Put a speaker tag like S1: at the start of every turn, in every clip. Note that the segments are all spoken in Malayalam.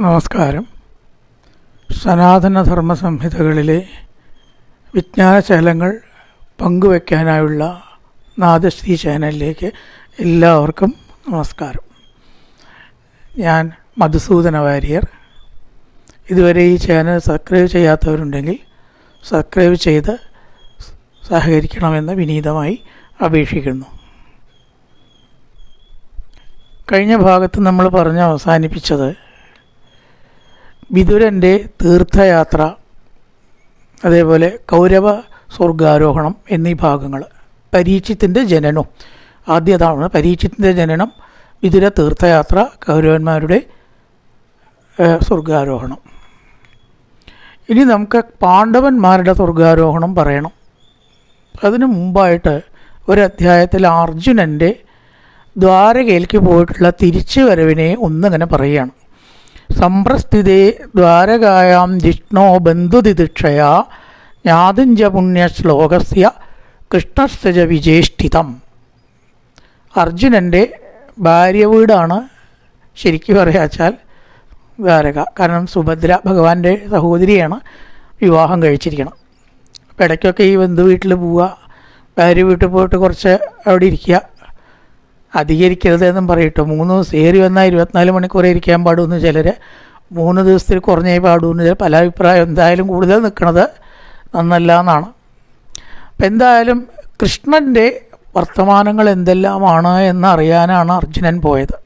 S1: നമസ്കാരം. സനാതനധർമ്മ സംഹിതകളിലെ വിജ്ഞാനശലങ്ങൾ പങ്കുവയ്ക്കാനായുള്ള നാദശ്രീ ചാനലിലേക്ക് എല്ലാവർക്കും നമസ്കാരം. ഞാൻ മധുസൂദന വാര്യർ. ഇതുവരെ ഈ ചാനൽ സബ്സ്ക്രൈബ് ചെയ്യാത്തവരുണ്ടെങ്കിൽ സബ്സ്ക്രൈബ് ചെയ്ത് സഹകരിക്കണമെന്ന് വിനീതമായി അപേക്ഷിക്കുന്നു. കഴിഞ്ഞ ഭാഗത്ത് നമ്മൾ പറഞ്ഞ് അവസാനിപ്പിച്ചത് വിതുരന്റെ തീർത്ഥയാത്ര അതേപോലെ കൗരവ സ്വർഗാരോഹണം എന്നീ ഭാഗങ്ങൾ പരീക്ഷത്തിന്റെ ജനനം. ആദ്യതാണ് പരീക്ഷത്തിന്റെ ജനനം വിതുര തീർത്ഥയാത്ര കൗരവന്മാരുടെ സ്വർഗാരോഹണം. ഇനി നമുക്ക് പാണ്ഡവന്മാരുടെ സ്വർഗാരോഹണം പറയണം. അതിനു മുമ്പായിട്ട് ഒരധ്യായത്തിൽ അർജുനന്റെ ദ്വാരകയിലേക്ക് പോയിട്ടുള്ള തിരിച്ചു വരവിനെ ഒന്നിങ്ങനെ പറയുകയാണ്. സംപ്രസ്ഥിതേ ദ്വാരകായാം ജിഷ്ണോ ബന്ധുതിദിക്ഷയാ ജ്ഞാതിഞ്ച പുണ്യശ്ലോകസ്യ കൃഷ്ണസ്ഥജ വിജേഷ്ഠിതം അർജുനന്റെ ഭാര്യ വീടാണ് ശരിക്കും പറയാച്ചാൽ ദ്വാരക. കാരണം സുഭദ്ര ഭഗവാന്റെ സഹോദരിയാണ് വിവാഹം കഴിച്ചിരിക്കണം. അപ്പോൾ ഇടയ്ക്കൊക്കെ ഈ ബന്ധു വീട്ടിൽ പോവുക ഭാര്യ വീട്ടിൽ പോയിട്ട് കുറച്ച് അവിടെ ഇരിക്കുക അധികരിക്കരുത് എന്നും പറയട്ടോ. മൂന്ന് ദിവസം ഏറി വന്നാൽ ഇരുപത്തിനാല് മണിക്കൂർ ഇരിക്കാൻ പാടുമെന്ന് ചിലർ മൂന്ന് ദിവസത്തിൽ കുറഞ്ഞേ പാടുമെന്ന് ചിലർ. പല അഭിപ്രായം എന്തായാലും കൂടുതൽ നിൽക്കുന്നത് നന്നല്ല എന്നാണ്. അപ്പം എന്തായാലും കൃഷ്ണന്റെ വർത്തമാനങ്ങൾ എന്തെല്ലാമാണ് എന്നറിയാനാണ് അർജുനൻ പോയത്.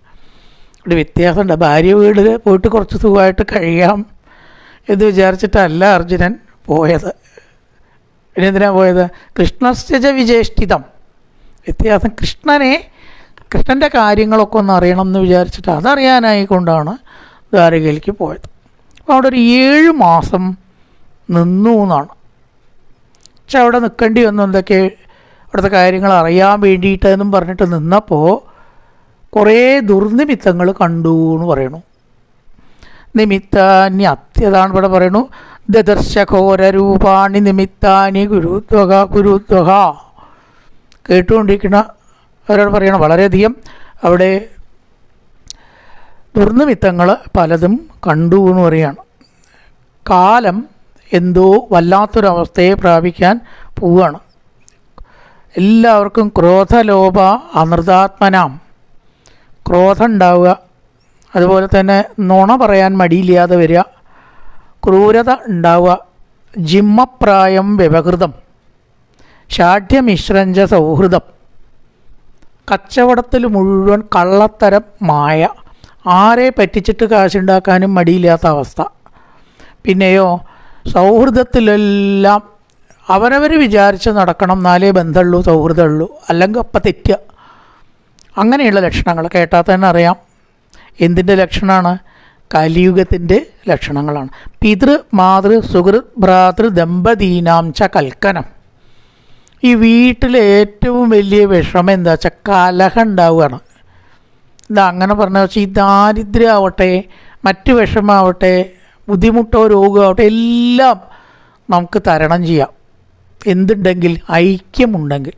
S1: ഒരു വ്യത്യാസമുണ്ട്. ഭാര്യ വീട്ടിൽ പോയിട്ട് കുറച്ച് സുഖമായിട്ട് കഴിയാം എന്ന് വിചാരിച്ചിട്ടല്ല അർജുനൻ പോയത്. ഇനി എന്തിനാ പോയത്? കൃഷ്ണസ്ഥ വിജേഷ്ഠിതം. വ്യത്യാസം കൃഷ്ണനെ കൃഷ്ണന്റെ കാര്യങ്ങളൊക്കെ ഒന്ന് അറിയണം എന്ന് വിചാരിച്ചിട്ട് അതറിയാനായിക്കൊണ്ടാണ് ദ്വാരകയിലേക്ക് പോയത്. അപ്പോൾ അവിടെ ഒരു ഏഴ് മാസം നിന്നു എന്നാണ്. പക്ഷെ അവിടെ നിൽക്കേണ്ടി വന്നു എന്തൊക്കെ അവിടുത്തെ കാര്യങ്ങൾ അറിയാൻ വേണ്ടിയിട്ട് എന്നും പറഞ്ഞിട്ട് നിന്നപ്പോൾ കുറേ ദുർനിമിത്തങ്ങൾ കണ്ടു എന്ന് പറയണു നിമിത്താനി അത്യതാണ് ഇവിടെ പറയണു ദദർശഘോരൂപാണി നിമിത്താനി ഗുരുത്വക ഗുരുത്വക. കേട്ടുകൊണ്ടിരിക്കുന്ന അവരോട് പറയണം വളരെയധികം അവിടെ ദുർനിമിത്തങ്ങൾ പലതും കണ്ടു എന്ന് പറയുകയാണ്. കാലം എന്തോ വല്ലാത്തൊരവസ്ഥയെ പ്രാപിക്കാൻ പോവുകയാണ്. എല്ലാവർക്കും ക്രോധലോഭ അമൃതാത്മനാം ക്രോധം ഉണ്ടാവുക അതുപോലെ തന്നെ നുണ പറയാൻ മടിയില്ലാതെ വരിക ക്രൂരത ഉണ്ടാവുക ജിമ്മപ്രായം വ്യവഹൃതം ഷാഠ്യമിശ്രഞ്ച സൗഹൃദം. കച്ചവടത്തിൽ മുഴുവൻ കള്ളത്തരം മായ. ആരെ പറ്റിച്ചിട്ട് കാശുണ്ടാക്കാനും മടിയില്ലാത്ത അവസ്ഥ. പിന്നെയോ സൗഹൃദത്തിലെല്ലാം അവരവർ വിചാരിച്ച് നടക്കണം എന്നാലേ ബന്ധമുള്ളൂ സൗഹൃദമുള്ളൂ അല്ലെങ്കിൽ അപ്പം തെറ്റുക. അങ്ങനെയുള്ള ലക്ഷണങ്ങൾ കേട്ടാൽ തന്നെ അറിയാം. എന്തിന്റെ ലക്ഷണമാണ്? കലിയുഗത്തിന്റെ ലക്ഷണങ്ങളാണ്. പിതൃ മാതൃ സുഹൃത് ഭ്രാതൃ ദമ്പതീനാം ച കൽക്കനം. ഈ വീട്ടിലെ ഏറ്റവും വലിയ വിഷമം എന്താ വെച്ചാൽ കലഹം ഉണ്ടാവുകയാണ്. എന്താ അങ്ങനെ പറഞ്ഞ വെച്ചാൽ ഈ ദാരിദ്ര്യമാവട്ടെ മറ്റ് വിഷമാവട്ടെ ബുദ്ധിമുട്ടോ രോഗമാവട്ടെ എല്ലാം നമുക്ക് തരണം ചെയ്യാം. എന്തുണ്ടെങ്കിൽ ഐക്യമുണ്ടെങ്കിൽ.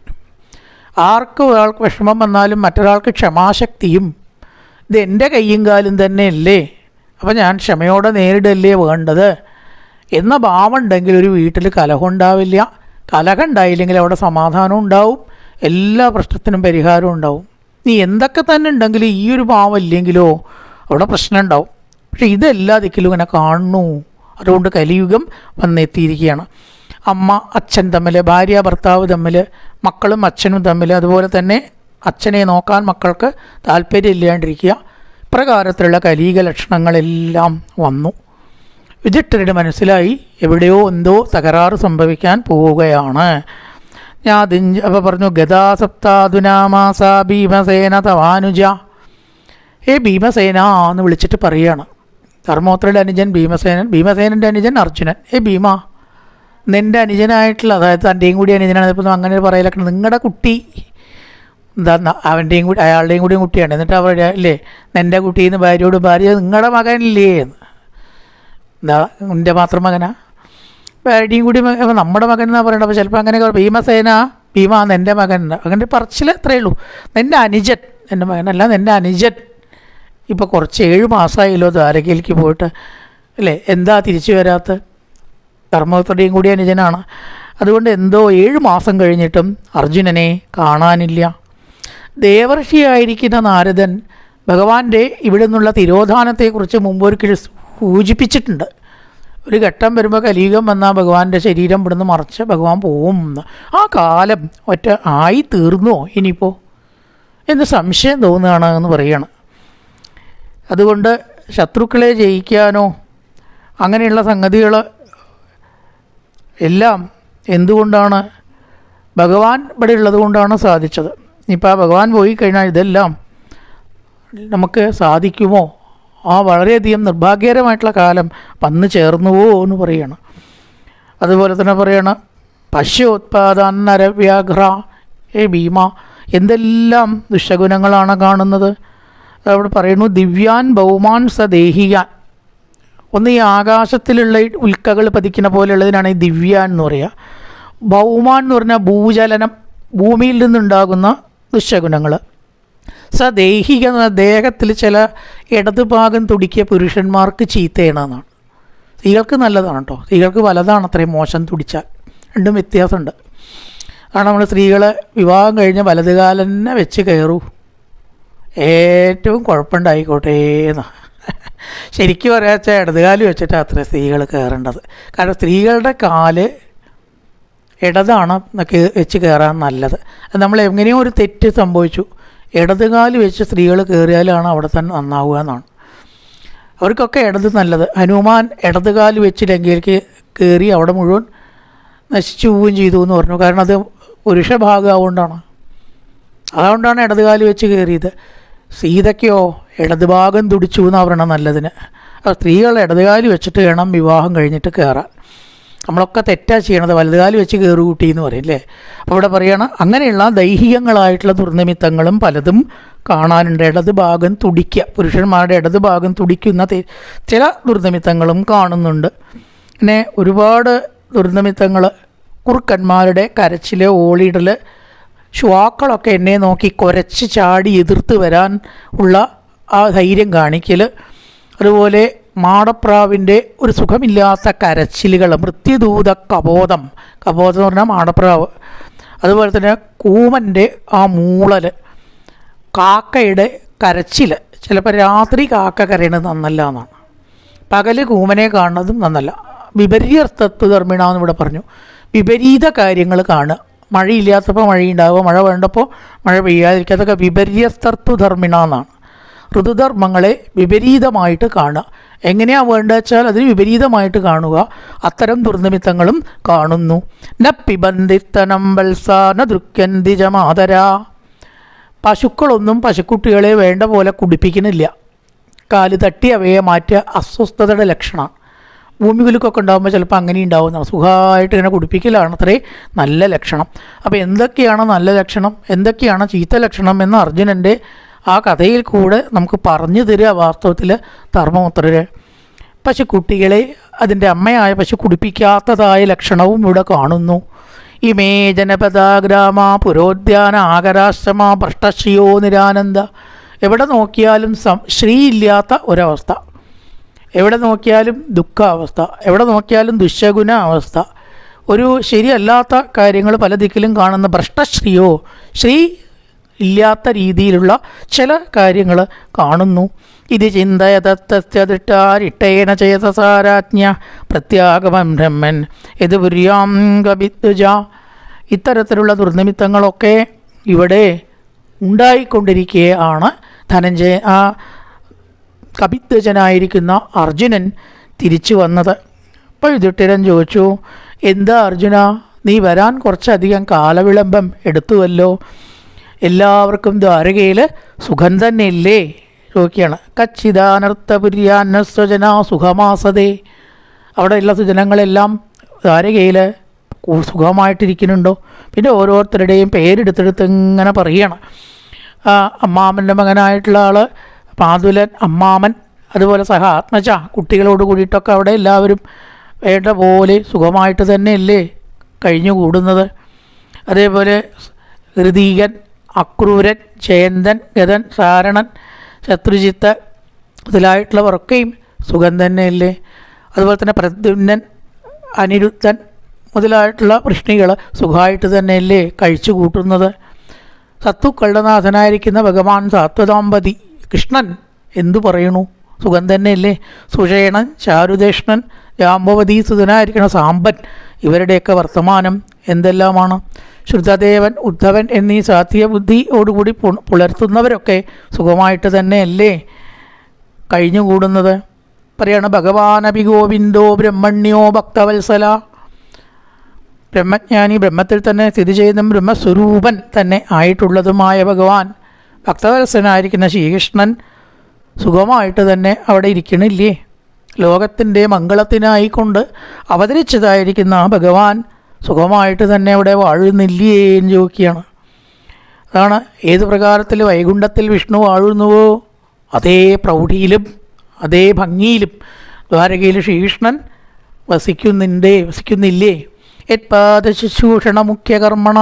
S1: ആർക്ക് ഒരാൾക്ക് വിഷമം വന്നാലും മറ്റൊരാൾക്ക് ക്ഷമാശക്തിയും ഇത് എന്റെ കയ്യും കാലും തന്നെയല്ലേ? അപ്പം ഞാൻ ക്ഷമയോടെ നേരിടല്ലേ വേണ്ടത്? എന്ന ഭാവം ഉണ്ടെങ്കിൽ ഒരു വീട്ടിൽ കലഹം ഉണ്ടാവില്ല. കലഹം ഉണ്ടായില്ലെങ്കിൽ അവിടെ സമാധാനം ഉണ്ടാവും. എല്ലാ പ്രശ്നത്തിനും പരിഹാരവും ഉണ്ടാവും. നീ എന്തൊക്കെ തന്നെ ഉണ്ടെങ്കിൽ ഈ ഒരു ഭാവം ഇല്ലെങ്കിലോ അവിടെ പ്രശ്നം ഉണ്ടാവും. പക്ഷെ ഇതെല്ലാ ദിക്കിലും ഇങ്ങനെ കാണുന്നു. അതുകൊണ്ട് കലിയുഗം വന്നെത്തിയിരിക്കുകയാണ്. അമ്മ അച്ഛൻ തമ്മിൽ ഭാര്യ ഭർത്താവ് തമ്മിൽ മക്കളും അച്ഛനും തമ്മിൽ അതുപോലെ തന്നെ അച്ഛനെ നോക്കാൻ മക്കൾക്ക് താല്പര്യമില്ലാണ്ടിരിക്കുക. പ്രകാരത്തിലുള്ള കലീക ലക്ഷണങ്ങളെല്ലാം വന്നു. വിജിട്ടരുടെ മനസ്സിലായി എവിടെയോ എന്തോ തകരാറ് സംഭവിക്കാൻ പോവുകയാണ്. ഞാൻ അപ്പോൾ പറഞ്ഞു ഗതാസപ്താധുനാമാസ ഭീമസേന തവാനുജ. ഏ ഭീമസേന എന്ന് വിളിച്ചിട്ട് പറയുകയാണ് ധർമ്മോത്രയുടെ അനുജൻ ഭീമസേനൻ ഭീമസേനന്റെ അനുജൻ അർജുനൻ. ഏ ഭീമ നിന്റെ അനുജനായിട്ടുള്ള അതായത് തന്റെയും കൂടി അനുജനാണ്. ഇപ്പം അങ്ങനെ പറയലൊക്കെ നിങ്ങളുടെ കുട്ടി എന്താ അവന്റെയും കൂടി അയാളുടെയും കൂടിയും കുട്ടിയാണ്. എന്നിട്ട് അവരുടെ അല്ലേ നിന്റെ കുട്ടിന്ന് ഭാര്യയോട് ഭാര്യ നിങ്ങളുടെ മകനില്ലേ എന്ന്. എന്താ നിന്റെ മാത്രം മകനാ? ഭാര്യയും കൂടി നമ്മുടെ മകൻ എന്നാ പറയണത്? അപ്പോൾ ചിലപ്പോൾ അങ്ങനെ ഭീമസേന ഭീമ എന്റെ മകൻ അങ്ങനെ പറച്ചിൽ അത്രയേ ഉള്ളൂ. നിന്റെ അനുജൻ എന്റെ മകനല്ല നിന്റെ അനുജൻ. ഇപ്പോൾ കുറച്ച് ഏഴ് മാസമായല്ലോ ദ്വാരകയിലേക്ക് പോയിട്ട്. അല്ലേ? എന്താ തിരിച്ചു വരാത്ത? ധർമ്മപുത്രയുടെയും കൂടി അനുജനാണ്. അതുകൊണ്ട് എന്തോ ഏഴ് മാസം കഴിഞ്ഞിട്ടും അർജുനനെ കാണാനില്ല. ദേവർഷിയായിരിക്കുന്ന നാരദൻ ഭഗവാന്റെ ഇവിടെ നിന്നുള്ള തിരോധാനത്തെക്കുറിച്ച് മുമ്പൊരിക്കൽ സൂചിപ്പിച്ചിട്ടുണ്ട്. ഒരു ഘട്ടം വരുമ്പോൾ കലീകം വന്നാൽ ഭഗവാന്റെ ശരീരം ഇവിടുന്ന് മറച്ച് ഭഗവാൻ പോവും ആ കാലം ഒറ്റ ആയി തീർന്നോ ഇനിയിപ്പോൾ എന്ന് സംശയം തോന്നുകയാണ് എന്ന് പറയുകയാണ് അതുകൊണ്ട് ശത്രുക്കളെ ജയിക്കാനോ അങ്ങനെയുള്ള സംഗതികൾ എല്ലാം എന്തുകൊണ്ടാണ്? ഭഗവാൻ ഇവിടെ ഉള്ളത് കൊണ്ടാണ് സാധിച്ചത്. ഇനിയിപ്പോൾ ആ ഭഗവാൻ പോയി കഴിഞ്ഞാൽ ഇതെല്ലാം നമുക്ക് സാധിക്കുമോ? ആ വളരെയധികം നിർഭാഗ്യകരമായിട്ടുള്ള കാലം വന്നു ചേർന്നുവോ എന്ന് പറയണം. അതുപോലെ തന്നെ പറയണം നരവ്യാഘ്ര ഏ ഭീമ എന്തെല്ലാം ദുഷ്ടഗുണങ്ങളാണ് കാണുന്നത്? അവിടെ പറയുന്നു ദിവ്യാൻ ബഹുമാൻ സദേഹിയാൻ. ഒന്ന് ഈ ആകാശത്തിലുള്ള ഉൽക്കകൾ പതിക്കുന്ന പോലെയുള്ളതിനാണ് ഈ ദിവ്യാൻ എന്ന് പറയുക. ബഹുമാൻ എന്ന് പറഞ്ഞാൽ ഭൂചലനം ഭൂമിയിൽ നിന്നുണ്ടാകുന്ന എന്ന് ദേഹത്തിൽ ചില ഇടതുഭാഗം തുടിക്കിയ പുരുഷന്മാർക്ക് ചീത്തയണമെന്നാണ് സ്ത്രീകൾക്ക് നല്ലതാണ് കേട്ടോ സ്ത്രീകൾക്ക് വലതാണ് അത്രയും മോശം തുടിച്ചാൽ. രണ്ടും വ്യത്യാസമുണ്ട്. കാരണം നമ്മൾ സ്ത്രീകളെ വിവാഹം കഴിഞ്ഞ് വലതുകാലം തന്നെ വെച്ച് കയറൂ. ഏറ്റവും കുഴപ്പമുണ്ടായിക്കോട്ടെ എന്നാ. ശരിക്കും പറയാച്ച ഇടതുകാൽ വെച്ചിട്ട് അത്ര സ്ത്രീകൾ കയറേണ്ടത്. കാരണം സ്ത്രീകളുടെ കാൽ ഇടതാണ് വെച്ച് കയറാൻ നല്ലത്. നമ്മൾ എങ്ങനെയോ ഒരു തെറ്റ് സംഭവിച്ചു. ഇടതുകാൽ വെച്ച് സ്ത്രീകൾ കയറിയാലാണ് അവിടെ തന്നെ നന്നാവുക എന്നാണ്. അവർക്കൊക്കെ ഇടത് നല്ലത്. ഹനുമാൻ ഇടതുകാൽ വെച്ച് ലങ്കയിലേക്ക് കയറി അവിടെ മുഴുവൻ നശിച്ചു പോവുകയും ചെയ്തു എന്ന് പറഞ്ഞു. കാരണം അത് പുരുഷഭാഗം അതുകൊണ്ടാണ് ഇടതുകാൽ വെച്ച് കയറിയത് സീതയ്ക്കോ ഇടതുഭാഗം തുടിച്ചു എന്നാണ് പറയണം നല്ലതിന്. സ്ത്രീകൾ ഇടതുകാൽ വെച്ചിട്ട് വേണം വിവാഹം കഴിഞ്ഞിട്ട് കയറാൻ നമ്മളൊക്കെ തെറ്റാ ചെയ്യണത് വലതുകാൽ വെച്ച് കയറി കൂട്ടി എന്ന് പറയും അല്ലേ? അപ്പോൾ ഇവിടെ പറയണം അങ്ങനെയുള്ള ദൈഹികങ്ങളായിട്ടുള്ള ദുർനിമിത്തങ്ങളും പലതും കാണാനുണ്ട്. ഇടത് ഭാഗം തുടിക്കുക പുരുഷന്മാരുടെ ഇടത് ഭാഗം തുടിക്കുന്ന ചില ദുർനിമിത്തങ്ങളും കാണുന്നുണ്ട്. പിന്നെ ഒരുപാട് ദുർനിമിത്തങ്ങൾ കുറുക്കന്മാരുടെ കരച്ചിൽ ഓളിയിടൽ ശ്വാക്കളൊക്കെ എന്നെ നോക്കി കുരച്ച് ചാടി എതിർത്ത് വരാൻ ഉള്ള ആ ധൈര്യം കാണിക്കൽ അതുപോലെ മാടപ്രാവിന്റെ ഒരു സുഖമില്ലാത്ത കരച്ചിലുകൾ മൃത്യുദൂത കബോധം. കബോധം എന്ന് പറഞ്ഞാൽ മാടപ്രാവ്. അതുപോലെ തന്നെ കൂമന്റെ ആ മൂളൽ കാക്കയുടെ കരച്ചിൽ ചിലപ്പോൾ രാത്രി കാക്ക കരയണത് നന്നല്ല എന്നാണ്. പകൽ കൂമനെ കാണുന്നതും നന്നല്ല. വിപരീതത്വ ധർമ്മിണ എന്ന് ഇവിടെ പറഞ്ഞു. വിപരീത കാര്യങ്ങൾ കാണുക. മഴയില്ലാത്തപ്പോൾ മഴയുണ്ടാവുക മഴ വേണ്ടപ്പോൾ മഴ പെയ്യാതിരിക്കാത്തൊക്കെ വിപര്യസ്തത്വ ധർമ്മിണ എന്നാണ്. ഋതുധർമ്മങ്ങളെ വിപരീതമായിട്ട് കാണുക. എങ്ങനെയാ വേണ്ടത് വെച്ചാൽ അതിന് വിപരീതമായിട്ട് കാണുക. അത്തരം ദുർനിമിത്തങ്ങളും കാണുന്നു. ന പിബന്ധിത്തനം വത്സാന ദൃക്യന്തിജമാതരാ പശുക്കളൊന്നും പശുക്കുട്ടികളെ വേണ്ട പോലെ കുടിപ്പിക്കുന്നില്ല. കാൽ തട്ടി അവയെ മാറ്റുക അസ്വസ്ഥതയുടെ ലക്ഷണമാണ് ഭൂമി കുലുക്കൊക്കെ ഉണ്ടാകുമ്പോൾ ചിലപ്പോൾ അങ്ങനെ ഉണ്ടാകുന്ന സുഖമായിട്ട് ഇങ്ങനെ കുടിപ്പിക്കലാണ് അത്രേ നല്ല ലക്ഷണം. അപ്പോൾ എന്തൊക്കെയാണ് നല്ല ലക്ഷണം? എന്തൊക്കെയാണ് ചീത്ത ലക്ഷണം എന്ന് അർജുനന്റെ ആ കഥയിൽ കൂടെ നമുക്ക് പറഞ്ഞു തരിക വാസ്തവത്തിൽ ധർമ്മപുത്രര്. പശുക്കുട്ടികളെ അതിന്റെ അമ്മയായ പശു കുടിപ്പിക്കാത്തതായ ലക്ഷണവും ഇവിടെ കാണുന്നു. ഇമേ ജനപദാഗ്രാമ പുരോദ്യാന ആകരാശ്രമ ഭ്രഷ്ടശ്രിയോ നിരാനന്ദ. എവിടെ നോക്കിയാലും സം ശ്രീയില്ലാത്ത ഒരവസ്ഥ. എവിടെ നോക്കിയാലും ദുഃഖാവസ്ഥ. എവിടെ നോക്കിയാലും ദുശഗുണ അവസ്ഥ ഒരു ശരിയല്ലാത്ത കാര്യങ്ങൾ പല ദിക്കിലും കാണുന്ന ഭ്രഷ്ടശ്രീയോ ശ്രീ ഇല്ലാത്ത രീതിയിലുള്ള ചില കാര്യങ്ങൾ കാണുന്നു. ഇത് ചിന്തയതത്തതിട്ടാരിട്ടേന ചേതസാരാജ്ഞ പ്രത്യാഗമം ബ്രഹ്മൻ. ഇത് പുര്യാം ഇത്തരത്തിലുള്ള ദുർനിമിത്തങ്ങളൊക്കെ ഇവിടെ ഉണ്ടായിക്കൊണ്ടിരിക്കുകയാണ് ധനഞ്ജയ ആ കപിത്വജനായിരിക്കുന്ന അർജുനൻ തിരിച്ചു വന്നത്. അപ്പോൾ യുധിഷ്ഠിരൻ ചോദിച്ചു എന്താ അർജുന? നീ വരാൻ കുറച്ചധികം കാലവിളംബം എടുത്തുവല്ലോ. എല്ലാവർക്കും ദ്വാരകയിൽ സുഖം തന്നെയില്ലേ? ചോദിക്കുകയാണ്. കച്ചിദാനർത്തപുര്യാന്ന സ്വജന സുഖമാസതേ. അവിടെയുള്ള സുജനങ്ങളെല്ലാം ദ്വാരകയിൽ സുഖമായിട്ടിരിക്കുന്നുണ്ടോ? പിന്നെ ഓരോരുത്തരുടെയും പേരെടുത്തെടുത്ത് ഇങ്ങനെ പറയുകയാണ് അമ്മാമന്റെ മകനായിട്ടുള്ള ആൾ പാതുലൻ അമ്മാമൻ അതുപോലെ സഹ ആത്മജ കുട്ടികളോട് കൂടിയിട്ടൊക്കെ അവിടെ എല്ലാവരും വേണ്ട പോലെ സുഖമായിട്ട് തന്നെയല്ലേ കഴിഞ്ഞുകൂടുന്നത്. അതേപോലെ ഹൃദീകൻ അക്രൂരൻ ജയന്തൻ ഗതൻ സാരണൻ ശത്രുജിത്ത് മുതലായിട്ടുള്ളവരൊക്കെയും സുഖം തന്നെയല്ലേ? അതുപോലെ തന്നെ പ്രദ്യുന്നൻ അനിരുദ്ധൻ മുതലായിട്ടുള്ള വൃഷ്ണികൾ സുഖമായിട്ട് തന്നെയല്ലേ കഴിച്ചു കൂട്ടുന്നത്? സത്തുക്കളുടെ നാഥനായിരിക്കുന്ന ഭഗവാൻ സാത്വതാമ്പതി കൃഷ്ണൻ എന്തു പറയണു? സുഖം തന്നെയല്ലേ? സുഷേണൻ ചാരുദേഷ്ണൻ ജാമ്പവതി സുതനായിരിക്കുന്ന സാമ്പൻ ഇവരുടെയൊക്കെ വർത്തമാനം എന്തെല്ലാമാണ്? ശ്രുതദേവൻ ഉദ്ധവൻ എന്നീ സാധ്യ ബുദ്ധിയോടുകൂടി പു- പുലർത്തുന്നവരൊക്കെ സുഖമായിട്ട് തന്നെയല്ലേ കഴിഞ്ഞുകൂടുന്നത്? പറയണ ഭഗവാനപി ഗോവിന്ദോ ബ്രഹ്മണ്യോ ഭക്തവത്സല. ബ്രഹ്മജ്ഞാനി ബ്രഹ്മത്തിൽ തന്നെ സ്ഥിതി ചെയ്യുന്ന ബ്രഹ്മസ്വരൂപൻ തന്നെ ആയിട്ടുള്ളതുമായ ഭഗവാൻ. ഭക്തവത്സനായിരിക്കുന്ന ശ്രീകൃഷ്ണൻ സുഖമായിട്ട് തന്നെ അവിടെ ഇരിക്കണില്ലേ? ലോകത്തിന്റെ മംഗളത്തിനായിക്കൊണ്ട് അവതരിച്ചതായിരിക്കുന്ന ആ ഭഗവാൻ സുഖമായിട്ട് തന്നെ അവിടെ വാഴുന്നില്ലേ എന്ന് ചോദിക്കുകയാണ്. അതാണ് ഏത് പ്രകാരത്തിൽ വൈകുണ്ഠത്തിൽ വിഷ്ണു വാഴുന്നുവോ അതേ പ്രൗഢിയിലും അതേ ഭംഗിയിലും ദ്വാരകയിൽ ശ്രീകൃഷ്ണൻ വസിക്കുന്നുണ്ടേ വസിക്കുന്നില്ലേ? യത്പാദ ശുശൂഷണ മുഖ്യകർമ്മണ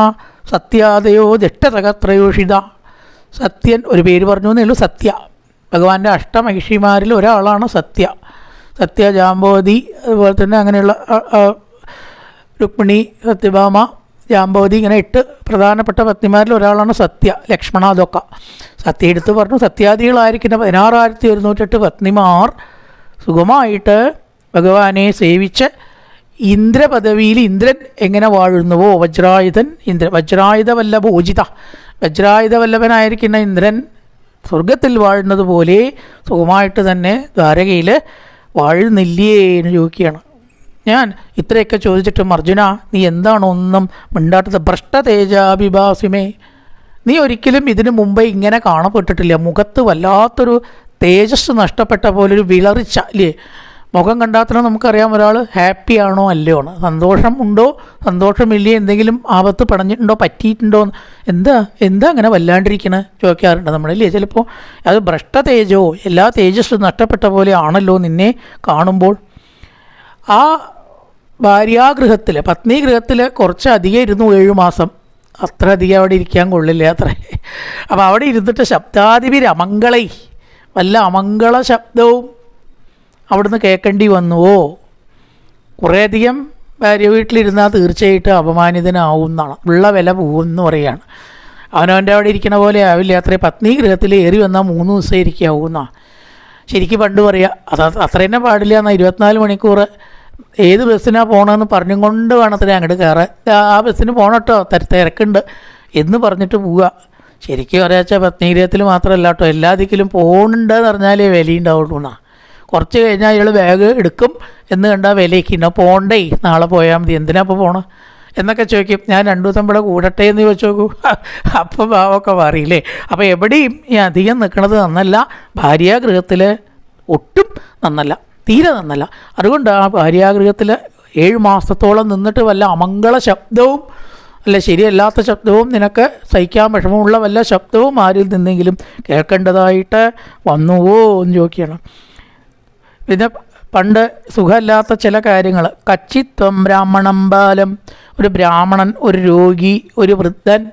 S1: സത്യാദയോ ജഷ്ടതകത്രയോഷിത സത്യൻ ഒരു പേര് പറഞ്ഞു എന്നേ ഉള്ളൂ സത്യ. ഭഗവാന്റെ അഷ്ടമഹിഷിമാരിൽ ഒരാളാണ് സത്യ. സത്യ ജാമ്പോതി അതുപോലെ തന്നെ അങ്ങനെയുള്ള രുക്മിണി സത്യഭാമ ജാമ്പവതി ഇങ്ങനെ എട്ട് പ്രധാനപ്പെട്ട പത്നിമാരിൽ ഒരാളാണ് സത്യ ലക്ഷ്മണ അതൊക്കെ. സത്യ എടുത്ത് പറഞ്ഞു സത്യാദികളായിരിക്കുന്ന പതിനാറായിരത്തി ഒരുന്നൂറ്റെട്ട് പത്നിമാർ സുഖമായിട്ട് ഭഗവാനെ സേവിച്ച് ഇന്ദ്രപദവിയിൽ ഇന്ദ്രൻ എങ്ങനെ വാഴുന്നുവോ വജ്രായുധൻ ഇന്ദ്രൻ വജ്രായുധ വല്ലഭ ഉചിത വജ്രായുധ വല്ലഭനായിരിക്കുന്ന ഇന്ദ്രൻ സ്വർഗത്തിൽ വാഴുന്നത് പോലെ സുഖമായിട്ട് തന്നെ ദ്വാരകയിൽ വാഴുന്നില്ലേ എന്ന് ചോദിക്കുകയാണ്. ഞാൻ ഇത്രയൊക്കെ ചോദിച്ചിട്ടും അർജുന നീ എന്താണ് ഒന്നും മിണ്ടാട്ടത് ഭ്രഷ്ട തേജാഭിഭാസിമേ നീ ഒരിക്കലും ഇതിനു മുമ്പ് ഇങ്ങനെ കാണപ്പെട്ടിട്ടില്ല. മുഖത്ത് വല്ലാത്തൊരു തേജസ് നഷ്ടപ്പെട്ട പോലെ ഒരു വിളറിച്ച അല്ലേ മുഖം കണ്ടാൽ നമുക്കറിയാം ഒരാൾ ഹാപ്പി ആണോ അല്ലയോ ആണ് സന്തോഷം ഉണ്ടോ സന്തോഷമില്ലേ? എന്തെങ്കിലും ആപത്ത് പടഞ്ഞിട്ടുണ്ടോ? പറ്റിയിട്ടുണ്ടോ എന്താ? എന്താ അങ്ങനെ വല്ലാണ്ടിരിക്കണേ? ചോദിക്കാറുണ്ട് നമ്മളല്ലേ? ചിലപ്പോൾ അത് ഭ്രഷ്ട തേജോ എല്ലാ തേജസ്സും നഷ്ടപ്പെട്ട പോലെ ആണല്ലോ നിന്നെ കാണുമ്പോൾ. ആ ഭാര്യാഗൃഹത്തിൽ പത്നി ഗൃഹത്തിൽ കുറച്ചധികം ഇരുന്നു ഏഴു മാസം. അത്ര അധികം അവിടെ ഇരിക്കാൻ കൊള്ളില്ല അത്ര. അപ്പോൾ അവിടെ ഇരുന്നിട്ട് ശബ്ദാതിപിരി അമംഗളൈ. വല്ല അമംഗള ശബ്ദവും അവിടുന്ന് കേൾക്കേണ്ടി വന്നുവോ കുറേയധികം ഭാര്യ വീട്ടിലിരുന്നാൽ തീർച്ചയായിട്ടും അപമാനിതനാവും എന്നാണ് ഉള്ള വില പോകും എന്ന് പറയുകയാണ് അവനവന്റെ അവിടെ ഇരിക്കണ പോലെ ആവില്ല. അത്രയും പത്നി ഗൃഹത്തിൽ ഏറി വന്നാൽ മൂന്ന് ദിവസം ഇരിക്കാവും എന്നാണ് ശരിക്കും പണ്ട് പറയുക അത് അത്ര തന്നെ പാടില്ല എന്നാൽ ഇരുപത്തിനാല് മണിക്കൂർ ഏത് ബസ്സിനാണ് പോകണമെന്ന് പറഞ്ഞും കൊണ്ട് വേണത്തിന് അങ്ങോട്ട് കയറാൻ ആ ബസ്സിന് പോകണം കേട്ടോ തിര- തിരക്കുണ്ട്. എന്ന് പറഞ്ഞിട്ട് പോവുക ശരിക്കും പറയാച്ചാൽ പത്നീഗ്രഹത്തിൽ മാത്രമല്ല കേട്ടോ എല്ലാ ദിക്കിലും പോകണുണ്ടെന്ന് പറഞ്ഞാലേ വിലയുണ്ടാവുള്ളൂ എന്നാ കുറച്ച് കഴിഞ്ഞാൽ ഇയാൾ ബാഗ് എടുക്കും എന്ന് കണ്ടാൽ വിലയ്ക്ക്. ഉണ്ടാവും പോകണ്ടേ നാളെ പോയാൽ മതി. എന്തിനാ അപ്പോൾ പോകണം എന്നൊക്കെ ചോദിക്കും. ഞാൻ രണ്ടു ദിവസം ഇവിടെ കൂടട്ടെ എന്ന് ചോദിച്ചു നോക്കൂ. അപ്പം ഭാവമൊക്കെ മാറിയില്ലേ? അപ്പോൾ എവിടെയും ഈ അധികം നിൽക്കുന്നത് നന്നല്ല. ഭാര്യാഗൃഹത്തിൽ ഒട്ടും നന്നല്ല. തീരെ നന്നല്ല. അതുകൊണ്ട് ആ ഭാര്യാഗൃഹത്തിൽ ഏഴ് മാസത്തോളം നിന്നിട്ട് വല്ല അമംഗള ശബ്ദവും അല്ല ശരിയല്ലാത്ത ശബ്ദവും നിനക്ക് സഹിക്കാൻ വിഷമമുള്ള വല്ല ശബ്ദവും ആരിൽ നിന്നെങ്കിലും കേൾക്കേണ്ടതായിട്ട് വന്നുവോ എന്ന് ചോദിക്കണം പിന്നെ പണ്ട് സുഖമില്ലാത്ത ചില കാര്യങ്ങൾ. കച്ചിത്വം ബ്രാഹ്മണം ബാലം ഒരു ബ്രാഹ്മണൻ ഒരു രോഗി ഒരു വൃദ്ധൻ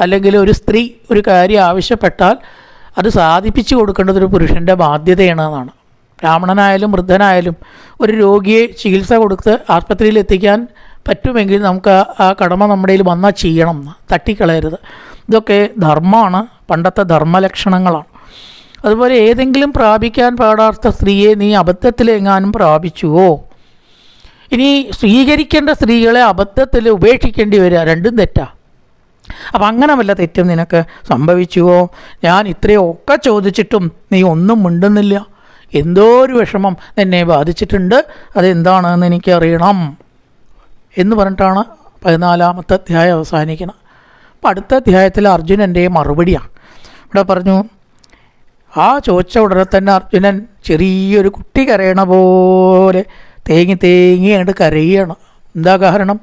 S1: അല്ലെങ്കിൽ ഒരു സ്ത്രീ ഒരു കാര്യം ആവശ്യപ്പെട്ടാൽ അത് സാധിപ്പിച്ചു കൊടുക്കേണ്ടത് ഒരു പുരുഷന്റെ ബാധ്യതയാണ് എന്നാണ്. ബ്രാഹ്മണനായാലും വൃദ്ധനായാലും ഒരു രോഗിയെ ചികിത്സ കൊടുത്ത് ആസ്പത്രിയിൽ എത്തിക്കാൻ പറ്റുമെങ്കിൽ നമുക്ക് ആ- കടമ നമ്മുടെ കയ്യിൽ വന്നാൽ ചെയ്യണം തട്ടിക്കളയരുത്. ഇതൊക്കെ ധർമ്മമാണ്. പണ്ടത്തെ ധർമ്മലക്ഷണങ്ങളാണ്. അതുപോലെ ഏതെങ്കിലും പ്രാപിക്കാൻ പാടാത്ത സ്ത്രീയെ നീ അബദ്ധത്തിലെങ്ങാനും പ്രാപിച്ചുവോ? ഇനി സ്വീകരിക്കേണ്ട സ്ത്രീകളെ അബദ്ധത്തിൽ ഉപേക്ഷിക്കേണ്ടി വരിക രണ്ടും തെറ്റാ. അപ്പം അങ്ങനെ വല്ല തെറ്റും നിനക്ക് സംഭവിച്ചുവോ? ഞാൻ ഇത്രയൊക്കെ ചോദിച്ചിട്ടും നീ ഒന്നും മിണ്ടുന്നില്ല. എന്തോ ഒരു വിഷമം നിന്നെ ബാധിച്ചിട്ടുണ്ട്. അതെന്താണെന്ന് എനിക്കറിയണം എന്ന് പറഞ്ഞിട്ടാണ് പതിനാലാമത്തെ അധ്യായം അവസാനിക്കുന്നത്. അപ്പം അടുത്ത അധ്യായത്തിൽ അർജുനന്റെ മറുപടിയാണ്. ഇവിടെ പറഞ്ഞു ആ ചോദിച്ച ഉടനെ തന്നെ അർജുനൻ ചെറിയൊരു കുട്ടി കരയണ പോലെ തേങ്ങി തേങ്ങി അങ്ങോട്ട് കരയണം. എന്താ കാരണം?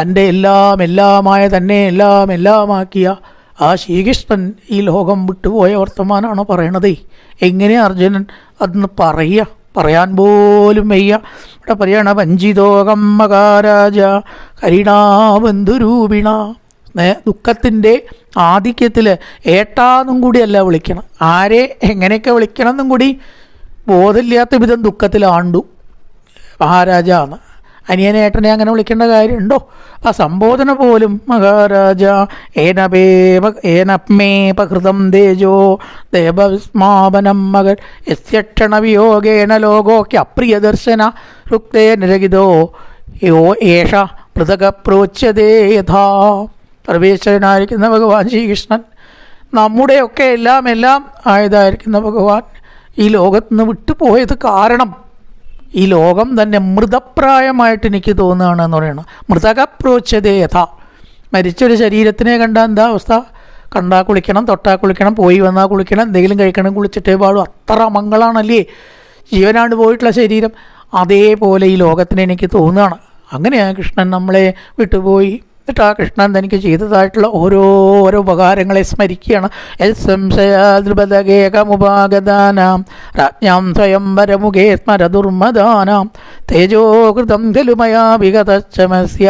S1: തന്റെ എല്ലാം എല്ലാമായ തന്നെ എല്ലാം എല്ലാമാക്കിയ ആ ശ്രീകൃഷ്ണൻ ഈ ലോകം വിട്ടുപോയ വർത്തമാനമാണോ പറയണതേ. എങ്ങനെ അർജുനൻ അതൊന്ന് പറയുക പറയാൻ പോലും വയ്യ. ഇവിടെ പറയണ വഞ്ചിതോകം മകാരാജ കരുണാബന്ധുരൂപിണ. ദുഃഖത്തിന്റെ ആധിക്യത്തിൽ ഏട്ടാന്നും കൂടിയല്ല വിളിക്കണം. ആരെ എങ്ങനെയൊക്കെ വിളിക്കണം എന്നും കൂടി ബോധമില്ലാത്ത വിധം ദുഃഖത്തിലാണ്ടു മഹാരാജാന്ന് അനിയനേട്ടനെ അങ്ങനെ വിളിക്കേണ്ട കാര്യമുണ്ടോ? ആ സംബോധന പോലും മഹാരാജ. ഏനപേപ ഏനപ്മേപകൃതം തേജോ. ദേവസ്മാപനം മകൾ. യസ്യക്ഷണവിയോഗേന ലോകോക്യ അപ്രിയദർശന രുക്തേ നിരകിതോ യോ ഏഷ പൃഥക പ്രോച്യതേ യഥാ. സർവേശ്വരനായിരിക്കുന്ന ഭഗവാൻ ശ്രീകൃഷ്ണൻ. നമ്മുടെയൊക്കെ എല്ലാം എല്ലാം ആയതായിരിക്കുന്ന ഭഗവാൻ ഈ ലോകത്ത് നിന്ന് വിട്ടുപോയത് കാരണം ഈ ലോകം തന്നെ മൃതപ്രായമായിട്ട് എനിക്ക് തോന്നുകയാണെന്ന് പറയണം മൃതകപ്രോച്ചതേ യഥ. മരിച്ചൊരു ശരീരത്തിനെ കണ്ട എന്താ അവസ്ഥ? കണ്ടാൽ കുളിക്കണം തൊട്ടാൽ കുളിക്കണം പോയി വന്നാൽ കുളിക്കണം എന്തെങ്കിലും കഴിക്കണം കുളിച്ചിട്ടേ പാടും. അത്ര മംഗളാണല്ലേ? ജീവനാണ് പോയിട്ടുള്ള ശരീരം. അതേപോലെ ഈ ലോകത്തിന് എനിക്ക് തോന്നുകയാണ്. അങ്ങനെയാണ് കൃഷ്ണൻ നമ്മളെ വിട്ടുപോയി. എന്നിട്ട് ആ കൃഷ്ണൻ തനിക്ക് ചെയ്തതായിട്ടുള്ള ഓരോ ഓരോ ഉപകാരങ്ങളെ സ്മരിക്കുകയാണ്. എൽ സംശയാദ്രുപതകേകമുപാഗതാനാം രാജ്ഞാം സ്വയംവരമുഖേ സ്മരദുർമദാനാം തേജോകൃതം ഖലു വിഗതശ്ചമസ്യ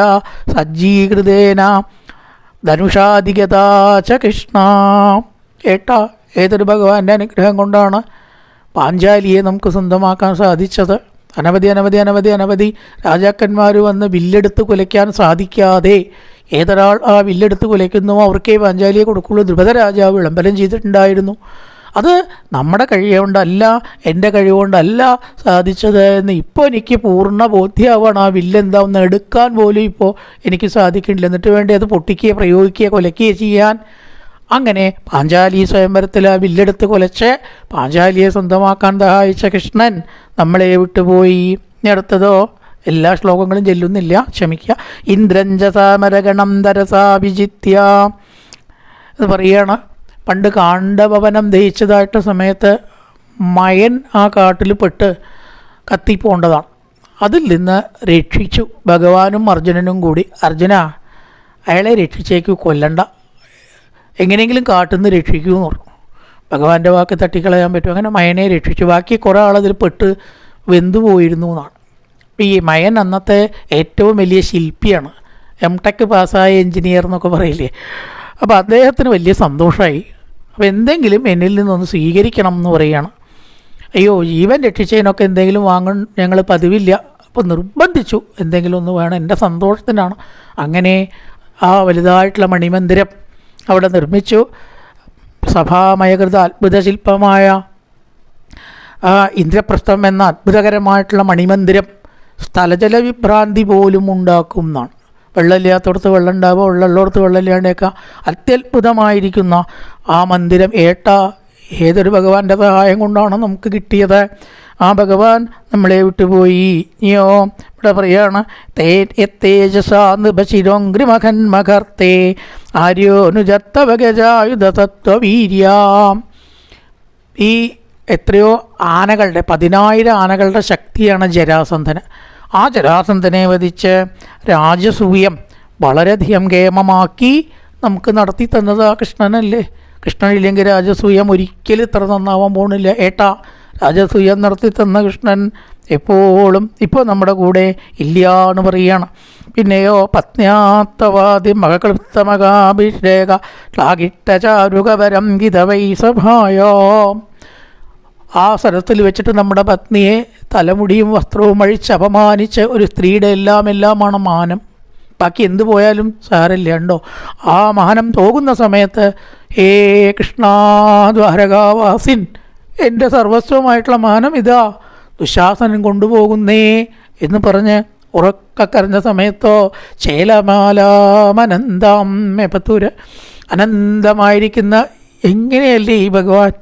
S1: സജ്ജീകൃതേന ധനുഷാധികതാ ച കൃഷ്ണ. കേട്ടാ ഏതൊരു ഭഗവാന്റെ അനുഗ്രഹം കൊണ്ടാണ് പാഞ്ചാലിയെ നമുക്ക് സ്വന്തമാക്കാൻ സാധിച്ചത്? അനവധി അനവധി അനവധി അനവധി. രാജാക്കന്മാർ വന്ന് വില്ലെടുത്ത് കുലയ്ക്കാൻ സാധിക്കാതെ ഏതൊരാൾ ആ വില്ലെടുത്ത് കുലയ്ക്കുന്നുവോ അവർക്കേ പാഞ്ചാലിയെ കൊടുക്കുള്ളൂ. ദ്രുപദ രാജാവ് വിളംബരം ചെയ്തിട്ടുണ്ടായിരുന്നു. അത് നമ്മുടെ കഴിവുകൊണ്ടല്ല എന്റെ കഴിവുകൊണ്ടല്ല സാധിച്ചത് എന്ന് ഇപ്പോൾ എനിക്ക് പൂർണ ബോധ്യമാവാണ് ആ വില്ലെന്താ ഒന്ന് എടുക്കാൻ പോലും ഇപ്പോൾ എനിക്ക് സാധിക്കുന്നില്ല. എന്നിട്ട് വേണ്ടി അത് പൊട്ടിക്കുകയോ പ്രയോഗിക്കുകയോ കൊലയ്ക്കുകയോ ചെയ്യാൻ? അങ്ങനെ പാഞ്ചാലി സ്വയംവരത്തിൽ ആ വില്ലെടുത്ത് കൊലച്ച് പാഞ്ചാലിയെ സ്വന്തമാക്കാൻ സഹായിച്ച കൃഷ്ണൻ നമ്മളെ വിട്ടുപോയി. അടുത്തതോ? എല്ലാ ശ്ലോകങ്ങളും ചെല്ലുന്നില്ല. ക്ഷമിക്കുക. ഇന്ദ്രഞ്ചസാമരഗണം തരസാ വിജിത്യ. എന്ന് പറയുകയാണ് പണ്ട് കാണ്ഡഭവനം ദഹിച്ചതായിട്ട് സമയത്ത് മയൻ ആ കാട്ടിൽ പെട്ട് കത്തിപ്പോണ്ടതാണ്. അതിൽ നിന്ന് രക്ഷിച്ചു. ഭഗവാനും അർജുനനും കൂടി. അർജുന അയാളെ രക്ഷിച്ചേക്ക് കൊല്ലണ്ട. എങ്ങനെയെങ്കിലും കാട്ടുനിന്ന് രക്ഷിക്കൂ എന്ന് പറഞ്ഞു. ഭഗവാന്റെ വാക്ക് തട്ടിക്കളയാൻ പറ്റും. അങ്ങനെ മയനെ രക്ഷിച്ചു. ബാക്കി കുറേ ആളതിൽ പെട്ട് വെന്തു പോയിരുന്നു എന്നാണ്. ഈ മയൻ അന്നത്തെ ഏറ്റവും വലിയ ശില്പിയാണ്. എം ടെക് പാസ്സായ എഞ്ചിനീയർ എന്നൊക്കെ പറയില്ലേ. അപ്പോൾ അദ്ദേഹത്തിന് വലിയ സന്തോഷമായി അപ്പോൾ എന്തെങ്കിലും എന്നിൽ നിന്നൊന്ന് സ്വീകരിക്കണം എന്ന് പറയുകയാണ്. അയ്യോ ജീവൻ രക്ഷിച്ചതിനൊക്കെ എന്തെങ്കിലും വാങ്ങാൻ ഞങ്ങൾ പതിവില്ല. അപ്പോൾ നിർബന്ധിച്ചു. എന്തെങ്കിലും ഒന്ന് വേണം. എന്റെ സന്തോഷത്തിനാണ്. അങ്ങനെ ആ വലുതായിട്ടുള്ള മണിമന്ദിരം അവിടെ നിർമ്മിച്ചു. സഭാമയകൃത അത്ഭുത ശില്പമായ ഇന്ദ്രപ്രസ്ഥം എന്ന അത്ഭുതകരമായിട്ടുള്ള മണിമന്ദിരം സ്ഥലജല വിഭ്രാന്തി പോലും ഉണ്ടാക്കും എന്നാണ് വെള്ളമില്ലാത്തടത്ത് വെള്ളം ഉണ്ടാവുക ഉള്ളടത്ത് വെള്ളമില്ലാണ്ടൊക്കെ അത്യത്ഭുതമായിരിക്കുന്ന ആ മന്ദിരം ഏട്ട ഏതൊരു ഭഗവാന്റെ സഹായം കൊണ്ടാണ് നമുക്ക് കിട്ടിയത്? ആ ഭഗവാൻ നമ്മളെ വിട്ടുപോയി. നീയോ ഇവിടെ പറയാണ് തേ തത്വവീര്യാം ഈ എത്രയോ ആനകളുടെ പതിനായിരം ആനകളുടെ ശക്തിയാണ് ജരാസന്ധന. ആ ജരാസന്ധനെ വധിച്ച് രാജസൂയം വളരെയധികം ഗേമമാക്കി നമുക്ക് നടത്തി തന്നത് ആ കൃഷ്ണനല്ലേ? കൃഷ്ണനില്ലെങ്കിൽ രാജസൂയം ഒരിക്കലും ഇത്ര നന്നാവാൻ പോണില്ല ഏട്ടാ രാജസൂയം നടത്തി തന്ന കൃഷ്ണൻ എപ്പോഴും ഇപ്പോൾ നമ്മുടെ കൂടെ ഇല്ല എന്ന് പറയുകയാണ് പിന്നെയോ പത്ന്യാത്തവാദി മകകൃപ്തമകാഭിഷേക ശ്ലാഘിട്ട ചാരുകവരം ഗിതവൈ സഭായോ. ആ സ്ഥലത്തിൽ വെച്ചിട്ട് നമ്മുടെ പത്നിയെ തലമുടിയും വസ്ത്രവും അഴിച്ച് അപമാനിച്ച് ഒരു സ്ത്രീയുടെ എല്ലാം എല്ലാമാണ് മാനം. ബാക്കി എന്തു പോയാലും സാരമില്ല ഉണ്ടോ ആ മാനം തോകുന്ന സമയത്ത് ഹേ കൃഷ്ണ ദ്വാരകാവാസിൻ എന്റെ സർവസ്വമായിട്ടുള്ള മാനം ഇതാ. ദുശാസനം കൊണ്ടുപോകുന്നേ എന്ന് പറഞ്ഞ് ഉറക്ക ഉറക്കക്കരഞ്ഞ സമയത്തോ ചേലമാലാമനന്ദാം മെപത്തൂര് അനന്തമായിരിക്കുന്ന എങ്ങനെയല്ലേ ഈ ഭഗവാൻ?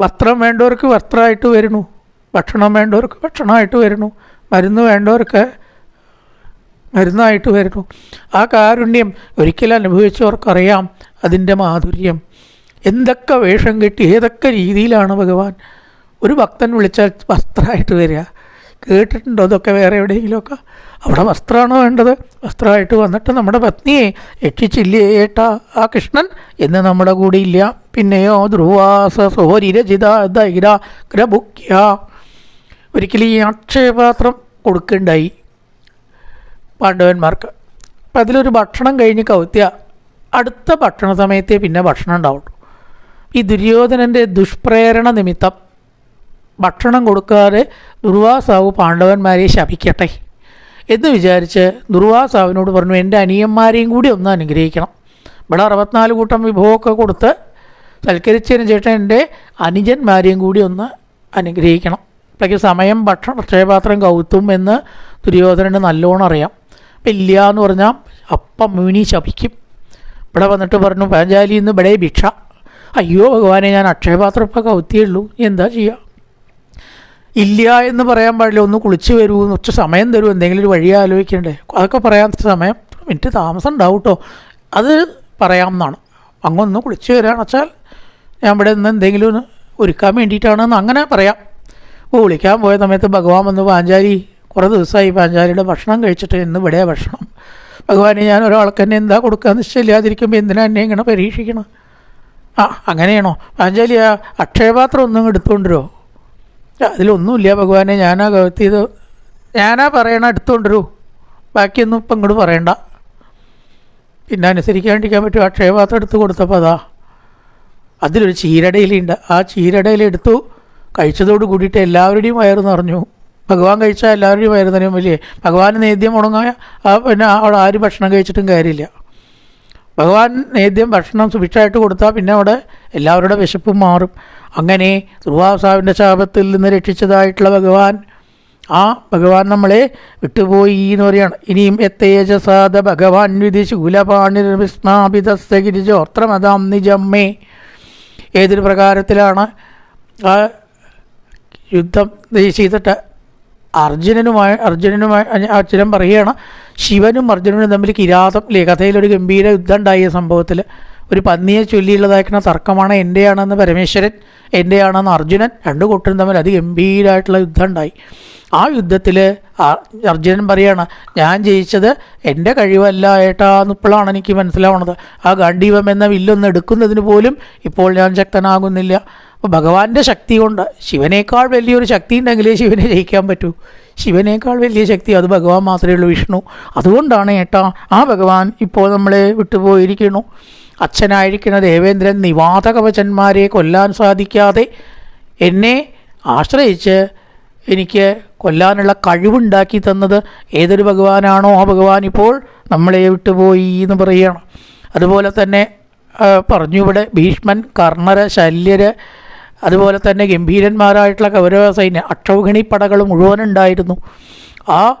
S1: വസ്ത്രം വേണ്ടവർക്ക് വസ്ത്രമായിട്ട് വരുന്നു ഭക്ഷണം വേണ്ടവർക്ക് ഭക്ഷണമായിട്ട് വരുന്നു മരുന്ന് വേണ്ടവർക്ക് മരുന്നായിട്ട് വരുന്നു. ആ കാരുണ്യം ഒരിക്കലും അനുഭവിച്ചവർക്കറിയാം അതിന്റെ മാധുര്യം. എന്തൊക്കെ വേഷം കെട്ടി ഏതൊക്കെ രീതിയിലാണ് ഭഗവാൻ? ഒരു ഭക്തൻ വിളിച്ചാൽ വസ്ത്രമായിട്ട് വരിക. കേട്ടിട്ടുണ്ടോ? അതൊക്കെ വേറെ എവിടെയെങ്കിലുമൊക്കെ. അവിടെ വസ്ത്രമാണോ വേണ്ടത്? വസ്ത്രമായിട്ട് വന്നിട്ട് നമ്മുടെ പത്നിയെ രക്ഷിച്ചില്ലേ ഏട്ടാ ആ കൃഷ്ണൻ? എന്ന് നമ്മുടെ കൂടെ ഇല്ല. പിന്നെയോ ധ്രുവാസ സോരിരചിത ധൈര ഗ്രഭുക്യ ഒരിക്കലും ഈ അക്ഷയപാത്രം കൊടുക്കണ്ടായി പാണ്ഡവന്മാർക്ക്. അപ്പം അതിലൊരു ഭക്ഷണം കഴിഞ്ഞ് കൗത്യ അടുത്ത ഭക്ഷണ സമയത്തേ പിന്നെ ഭക്ഷണം ഉണ്ടാവുള്ളൂ. ഈ ദുര്യോധനന്റെ ദുഷ്പ്രേരണ നിമിത്തം ഭക്ഷണം കൊടുക്കാതെ ദുർവാസാവ് പാണ്ഡവന്മാരെ ശപിക്കട്ടെ എന്ന് വിചാരിച്ച് ദുർവാസാവിനോട് പറഞ്ഞു എന്റെ അനിയന്മാരെയും കൂടി ഒന്ന് അനുഗ്രഹിക്കണം. ഇവിടെ അറുപത്തിനാല് കൂട്ടം വിഭവമൊക്കെ കൊടുത്ത് സൽക്കരിച്ചതിന് ശേഷം എന്റെ അനുജന്മാരെയും കൂടി ഒന്ന് അനുഗ്രഹിക്കണം. അപ്പോഴേക്ക് സമയം ഭക്ഷണം പ്രക്ഷയപാത്രം കൗത്തും എന്ന് ദുര്യോധനന് നല്ലോണം അറിയാം. അപ്പം ഇല്ല എന്ന് പറഞ്ഞാൽ അപ്പം മുനി ശപിക്കും. ഇവിടെ വന്നിട്ട് പറഞ്ഞു പാഞ്ചാലി ഇന്ന് ഇവിടെ ഭിക്ഷ. അയ്യോ ഭഗവാനെ ഞാൻ അക്ഷയപാത്രം ഇപ്പോൾ കൗത്തിയുള്ളൂ എന്താ ചെയ്യുക ഇല്ല എന്ന് പറയാൻ പാടില്ല. ഒന്ന് കുളിച്ച് വരൂ കുറച്ച് സമയം തരൂ എന്തെങ്കിലും ഒരു വഴി ആലോചിക്കണ്ടേ? അതൊക്കെ പറയാൻ സമയം. മിനിറ്റ് താമസം ഉണ്ടാവും കേട്ടോ അത് പറയാമെന്നാണ്. അങ്ങൊന്ന് കുളിച്ച് വരികയാണെന്ന് വെച്ചാൽ ഞാൻ ഇവിടെ നിന്ന് എന്തെങ്കിലും ഒന്ന് ഒരുക്കാൻ വേണ്ടിയിട്ടാണെന്ന് അങ്ങനെ പറയാം. അപ്പോൾ വിളിക്കാൻ പോയ സമയത്ത് ഭഗവാൻ വന്ന് പാഞ്ചാലി കുറേ ദിവസമായി പാഞ്ചാലിയുടെ ഭക്ഷണം കഴിച്ചിട്ട് ഇന്ന് ഇവിടെ ഭക്ഷണം. ഭഗവാനെ ഞാൻ ഒരാൾക്ക് തന്നെ എന്താ കൊടുക്കുക നിശ്ചയില്ലാതിരിക്കുമ്പോൾ എന്തിനാ എന്നെ ഇങ്ങനെ പരീക്ഷിക്കണം? ആ അങ്ങനെയാണോ? പാഞ്ചാലി ആ അക്ഷയപാത്രം ഒന്നും എടുത്തുകൊണ്ടുവരുമോ അതിലൊന്നുമില്ല ഭഗവാനെ ഞാനാ കവത്തിയത് ഞാനാ പറയണ എടുത്തുകൊണ്ടുവരൂ ബാക്കിയൊന്നും ഇപ്പം ഇങ്ങോട്ട് പറയണ്ട. പിന്നെ അനുസരിക്കാണ്ടിരിക്കാൻ പറ്റും അക്ഷയപാത്രം എടുത്ത് കൊടുത്തപ്പോൾ അതാ. അതിലൊരു ചീരടയിലുണ്ട്. ആ ചീരടയിലെടുത്തു കഴിച്ചതോട് കൂടിയിട്ട് എല്ലാവരുടെയും വയറ് നിറഞ്ഞു. ഭഗവാൻ കഴിച്ചാൽ എല്ലാവരുടെയും വയറ് നിറയും വലിയ ഭഗവാൻ നേദ്യം മുടങ്ങായ ആ പിന്നെ അവിടെ ആരും ഭക്ഷണം കഴിച്ചിട്ടും കാര്യമില്ല. ഭഗവാൻ നേദ്യം ഭക്ഷണം സുഭിക്ഷമായിട്ട് കൊടുത്താൽ പിന്നെ അവിടെ എല്ലാവരുടെ വിശപ്പും മാറും. അങ്ങനെ ദുർവാസാവിന്റെ ശാപത്തിൽ നിന്ന് രക്ഷിച്ചതായിട്ടുള്ള ഭഗവാൻ ആ ഭഗവാൻ നമ്മളെ വിട്ടുപോയി എന്ന് പറയാണ്. ഇനിയും എത്തേജസാദ ഭഗവാൻ വിധി ശൂലപാണിർവിസ്നാപിതസ്തഗിരിജോത്രമതാം നിജമ്മേ. ഏതൊരു പ്രകാരത്തിലാണ് ആ യുദ്ധം ചെയ്തിട്ട് അർജുനനുമായി അർജുനനുമായി അച്ഛനൻ പറയുകയാണ് ശിവനും അർജുനനും തമ്മിൽ കിരാതം ഇല്ലേ ഒരു ഗംഭീര യുദ്ധം ഉണ്ടായ സംഭവത്തിൽ ഒരു പന്നിയെ ചൊല്ലിയുള്ളതായിരിക്കുന്ന തർക്കമാണ് എന്റെയാണെന്ന് പരമേശ്വരൻ എന്റെയാണെന്ന് അർജുനൻ രണ്ടു കൂട്ടരും തമ്മിൽ അതിഗംഭീരമായിട്ടുള്ള യുദ്ധം ഉണ്ടായി ആ യുദ്ധത്തിൽ അർജുനൻ പറയാണ് ഞാൻ ജയിച്ചത് എന്റെ കഴിവല്ല ഏട്ടാന്നിപ്പോഴാണ് എനിക്ക് മനസ്സിലാവണത്. ആ ഗാന്ധീവം എന്ന വില്ലൊന്ന് എടുക്കുന്നതിന് പോലും ഇപ്പോൾ ഞാൻ ശക്തനാകുന്നില്ല. അപ്പോൾ ഭഗവാന്റെ ശക്തി കൊണ്ട് ശിവനേക്കാൾ വലിയൊരു ശക്തി ഉണ്ടെങ്കിലേ ശിവനെ ജയിക്കാൻ പറ്റൂ. ശിവനേക്കാൾ വലിയ ശക്തി അത് ഭഗവാൻ മാത്രമേ ഉള്ളൂ വിഷ്ണു. അതുകൊണ്ടാണ് ഏട്ടാ ആ ഭഗവാൻ ഇപ്പോൾ നമ്മളെ വിട്ടുപോയിരിക്കുന്നു. അച്ഛനായിരിക്കുന്ന ദേവേന്ദ്രൻ നിവാത കവചന്മാരെ കൊല്ലാൻ സാധിക്കാതെ എന്നെ ആശ്രയിച്ച് എനിക്ക് കൊല്ലാനുള്ള കഴിവുണ്ടാക്കി തന്നത് ഏതൊരു ഭഗവാനാണോ ആ ഭഗവാൻ ഇപ്പോൾ നമ്മളെ വിട്ടുപോയി എന്ന് പറയുകയാണ്. അതുപോലെ തന്നെ ആ, പറഞ്ഞു ഇവിടെ ഭീഷ്മൻ കർണര ശല്യര് അതുപോലെ തന്നെ ഗംഭീരന്മാരായിട്ടുള്ള കൗരവ സൈന്യം അക്ഷൗഹിണി പടകൾ മുഴുവനുണ്ടായിരുന്നു. ആ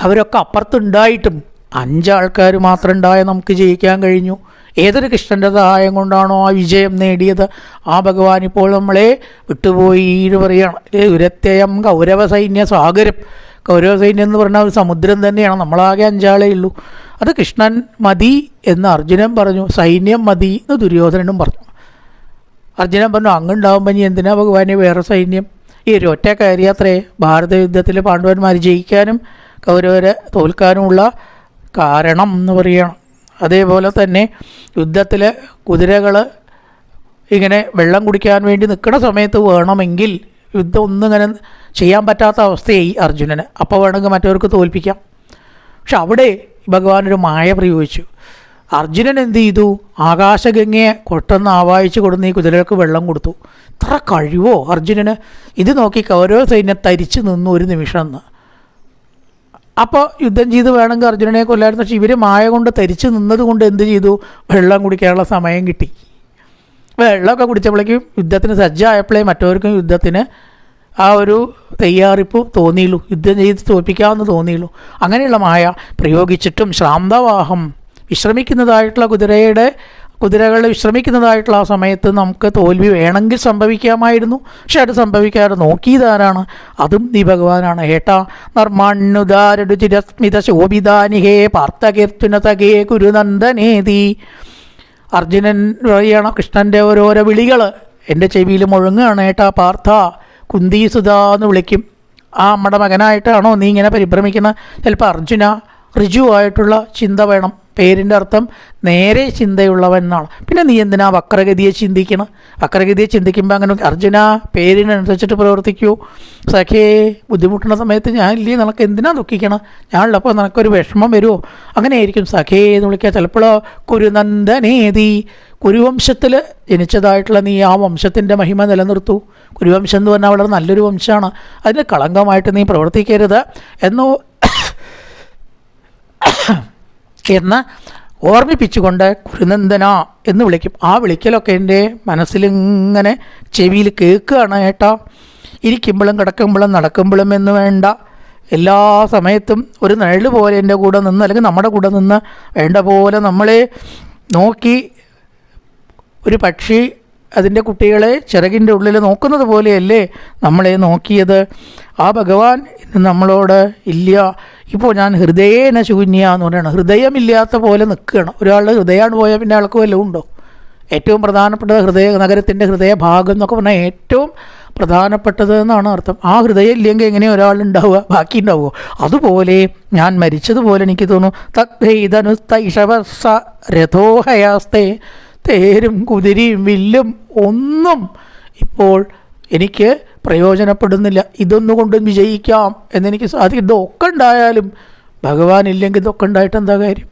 S1: അവരൊക്കെ അപ്പുറത്തുണ്ടായിട്ടും അഞ്ചാൾക്കാർ മാത്രം ഉണ്ടായ നമുക്ക് ജയിക്കാൻ കഴിഞ്ഞു. ഏതൊരു കൃഷ്ണന്റെ സഹായം കൊണ്ടാണോ ആ വിജയം നേടിയത്? ആ ഭഗവാൻ ഇപ്പോൾ നമ്മളെ വിട്ടുപോയി എന്ന് പറയുകയാണ്. ദുരത്യയം കൗരവ സൈന്യ സാഗരം. കൗരവ സൈന്യം എന്ന് പറഞ്ഞാൽ ഒരു സമുദ്രം തന്നെയാണ്. നമ്മളാകെ അഞ്ചാളേ ഉള്ളൂ. അത് കൃഷ്ണൻ മതി എന്ന് അർജുനൻ പറഞ്ഞു. സൈന്യം മതി എന്ന് ദുര്യോധനനും പറഞ്ഞു. അർജുനൻ പറഞ്ഞു അങ്ങുണ്ടാവുമ്പോൾ ഇനി എന്തിനാ ഭഗവാനെ വേറെ സൈന്യം? ഈ ഒരു ഒറ്റ കാര്യയാത്രേ. ഭാരത യുദ്ധത്തിൽ പാണ്ഡവന്മാർ ജയിക്കാനും കൗരവരെ തോൽക്കാനുമുള്ള കാരണം എന്ന് പറയണം. അതേപോലെ തന്നെ യുദ്ധത്തിൽ കുതിരകൾ ഇങ്ങനെ വെള്ളം കുടിക്കാൻ വേണ്ടി നിൽക്കുന്ന സമയത്ത് വേണമെങ്കിൽ യുദ്ധം ഒന്നും ഇങ്ങനെ ചെയ്യാൻ പറ്റാത്ത അവസ്ഥയായി അർജുനന്. അപ്പോൾ വേണമെങ്കിൽ മറ്റവർക്ക് തോൽപ്പിക്കാം. പക്ഷെ അവിടെ ഭഗവാൻ ഒരു മായ പ്രയോഗിച്ചു. അർജുനൻ എന്ത് ചെയ്തു? ആകാശഗംഗയെ കൊട്ടെന്ന് ആവാഹിച്ചു കൊടുന്ന് ഈ കുതിരകൾക്ക് വെള്ളം കൊടുത്തു. ഇത്ര കഴിവോ അർജുനന്? ഇത് നോക്കി കൗരവ സൈന്യം തരിച്ചു നിന്നു ഒരു നിമിഷം എന്ന് അപ്പോൾ യുദ്ധം ചെയ്ത് വേണമെങ്കിൽ അർജുനനെ കൊല്ലായിരുന്നു. പക്ഷേ ഇവർ മായ കൊണ്ട് തരിച്ചു നിന്നതുകൊണ്ട് എന്ത് ചെയ്തു? വെള്ളം കുടിക്കാനുള്ള സമയം കിട്ടി. വെള്ളമൊക്കെ കുടിച്ചപ്പോഴേക്കും യുദ്ധത്തിന് സജ്ജമായപ്പോഴേ മറ്റവർക്കും യുദ്ധത്തിന് ആ ഒരു തയ്യാറിപ്പ് തോന്നിയുള്ളൂ. യുദ്ധം ചെയ്ത് തോൽപ്പിക്കാമെന്ന് തോന്നിയുള്ളൂ. അങ്ങനെയുള്ള മായ പ്രയോഗിച്ചിട്ടും ശ്രാന്തവാഹം വിശ്രമിക്കുന്നതായിട്ടുള്ള കുതിരയുടെ കുതിരകൾ വിശ്രമിക്കുന്നതായിട്ടുള്ള ആ സമയത്ത് നമുക്ക് തോൽവി വേണമെങ്കിൽ സംഭവിക്കാമായിരുന്നു. പക്ഷെ അത് സംഭവിക്കാതെ നോക്കിയതാരാണ് അതും നീ ഭഗവാനാണ്. ഏട്ടാ നർമ്മണ്ണുദാരടു ചിരസ്മിത ശോഭിതാനിഹേ പാർത്ഥകീർത്തുനതകേ കുരുനന്ദനേതി അർജുനൻ വഴിയാണ് കൃഷ്ണന്റെ ഓരോരോ വിളികൾ എന്റെ ചെവിയിൽ മുഴങ്ങുകയാണ്. ഏട്ടാ പാർത്ഥ കുന്തീസുത എന്ന് വിളിക്കും. ആ അമ്മയുടെ മകനായിട്ടാണോ നീ ഇങ്ങനെ പരിഭ്രമിക്കുന്ന? ചിലപ്പോൾ അർജുന ഋജുവായിട്ടുള്ള ചിന്ത വേണം. പേരിന്റെ അർത്ഥം നേരെ ചിന്തയുള്ളവൻ എന്നാണ്. പിന്നെ നീ എന്തിനാ വക്രഗതിയെ ചിന്തിക്കണം? വക്രഗതിയെ ചിന്തിക്കുമ്പോൾ അങ്ങനെ അർജുന പേരിനനുസരിച്ചിട്ട് പ്രവർത്തിക്കൂ. സഖേ ബുദ്ധിമുട്ടുന്ന സമയത്ത് ഞാൻ ഇല്ലേ നിനക്ക് എന്തിനാ ദുഃഖിക്കണം? ഞാനുള്ളപ്പോൾ നിനക്കൊരു വിഷമം വരുമോ അങ്ങനെയായിരിക്കും സഖേ എന്ന് വിളിക്കുക. ചിലപ്പോഴോ കുരുനന്ദനേതി കുരുവംശത്തിൽ ജനിച്ചതായിട്ടുള്ള നീ ആ വംശത്തിന്റെ മഹിമ നിലനിർത്തൂ. കുരുവംശം എന്ന് പറഞ്ഞാൽ വളരെ നല്ലൊരു വംശമാണ്. അതിന് കളങ്കമായിട്ട് നീ പ്രവർത്തിക്കരുത്. എന്നോ എന്ന് ഓർമ്മിപ്പിച്ചുകൊണ്ട് കുരുനന്ദന എന്ന് വിളിക്കും. ആ വിളിക്കലൊക്കെ എന്റെ മനസ്സിലിങ്ങനെ ചെവിയിൽ കേൾക്കുകയാണ് ഏട്ടാ. ഇരിക്കുമ്പോഴും കിടക്കുമ്പോഴും നടക്കുമ്പോഴും എന്ന് വേണ്ട. എല്ലാ സമയത്തും ഒരു നിഴൽ പോലെ എന്റെ കൂടെ നിന്ന് അല്ലെങ്കിൽ നമ്മുടെ കൂടെ നിന്ന് വേണ്ട പോലെ നമ്മളെ നോക്കി ഒരു പക്ഷി അതിന്റെ കുട്ടികളെ ചിറകിന്റെ ഉള്ളിൽ നോക്കുന്നത് പോലെയല്ലേ നമ്മളെ നോക്കിയത്. ആ ഭഗവാൻ നമ്മളോട് ഇല്ല. ഇപ്പോൾ ഞാൻ ഹൃദയേന ശൂന്യ എന്ന് പറയണം. ഹൃദയമില്ലാത്ത പോലെ നിൽക്കുകയാണ്. ഒരാളുടെ ഹൃദയമാണ് പോയാൽ പിന്നെ ആൾക്ക് വല്ലതും ഉണ്ടോ? ഏറ്റവും പ്രധാനപ്പെട്ടത് ഹൃദയ നഗരത്തിന്റെ ഹൃദയഭാഗം എന്നൊക്കെ പറഞ്ഞാൽ ഏറ്റവും പ്രധാനപ്പെട്ടത് എന്നാണ് അർത്ഥം. ആ ഹൃദയം ഇല്ലെങ്കിൽ എങ്ങനെ ഒരാളുണ്ടാവുക? ബാക്കി ഉണ്ടാവുമോ? അതുപോലെ ഞാൻ മരിച്ചതുപോലെ എനിക്ക് തോന്നുന്നു. തൈഷവസ രഥോഹയാസ്തേ. തേരും കുതിരിയും വില്ലും ഒന്നും ഇപ്പോൾ എനിക്ക് പ്രയോജനപ്പെടുന്നില്ല. ഇതൊന്നുകൊണ്ടും വിജയിക്കാം എന്നെനിക്ക് സാധിക്കും. ഇതൊക്കെ ഉണ്ടായാലും ഭഗവാൻ ഇല്ലെങ്കിൽ ഇതൊക്കെ ഉണ്ടായിട്ട് എന്താ കാര്യം?